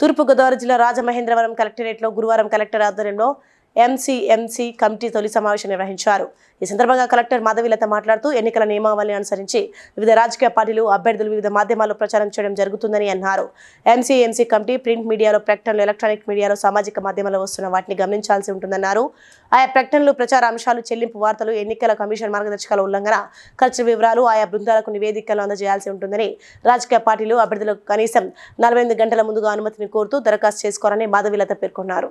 తూర్పుగోదావరి జిల్లా రాజమహేంద్రవరం కలెక్టరేట్లో గురువారం కలెక్టర్ ఆధ్వర్యంలో ఎంసీఎంసీ కమిటీ తొలి సమావేశం నిర్వహించారు ఈ సందర్భంగా కలెక్టర్ మాధవిలత మాట్లాడుతూ ఎన్నికల నియమావళిని అనుసరించి వివిధ రాజకీయ పార్టీలు అభ్యర్థులు వివిధ మాధ్యమాల్లో ప్రచారం చేయడం జరుగుతుందని అన్నారు ఎంసీఎంసీ కమిటీ ప్రింట్ మీడియాలో ప్రకటనలు ఎలక్ట్రానిక్ మీడియాలో సామాజిక మాధ్యమాల్లో వస్తున్న వాటిని గమనించాల్సి ఉంటుందన్నారు ఆయా ప్రకటనలు ప్రచార అంశాలు చెల్లింపు వార్తలు ఎన్నికల కమిషన్ మార్గదర్శకాల ఉల్లంఘన ఖర్చు వివరాలు ఆయా బృందాలకు నివేదికలు అందజేయాల్సి ఉంటుందని రాజకీయ పార్టీలు అభ్యర్థులకు కనీసం నలభై గంటల ముందుగా అనుమతిని కోరుతూ దరఖాస్తు చేసుకోవాలని మాధవిలత పేర్కొన్నారు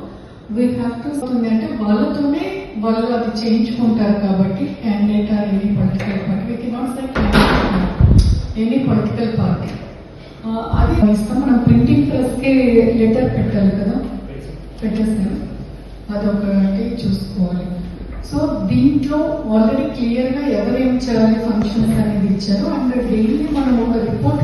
వీ హ్యావ్ టు అంటే వాళ్ళతోనే వాళ్ళు అది చేయించుకుంటారు కాబట్టి candidate or any political party we cannot say any political party అది ఇస్తాం మనం ప్రింటింగ్ ప్రెస్కి లెటర్ పెట్టాలి కదా పెట్టేస్తాను అదొకటి చూసుకోవాలి సో దీంట్లో ఆల్రెడీ క్లియర్గా ఎవరు ఏం చేయాలి ఫంక్షన్స్ అనేది ఇచ్చారు అండ్ డైలీ మనం ఒక report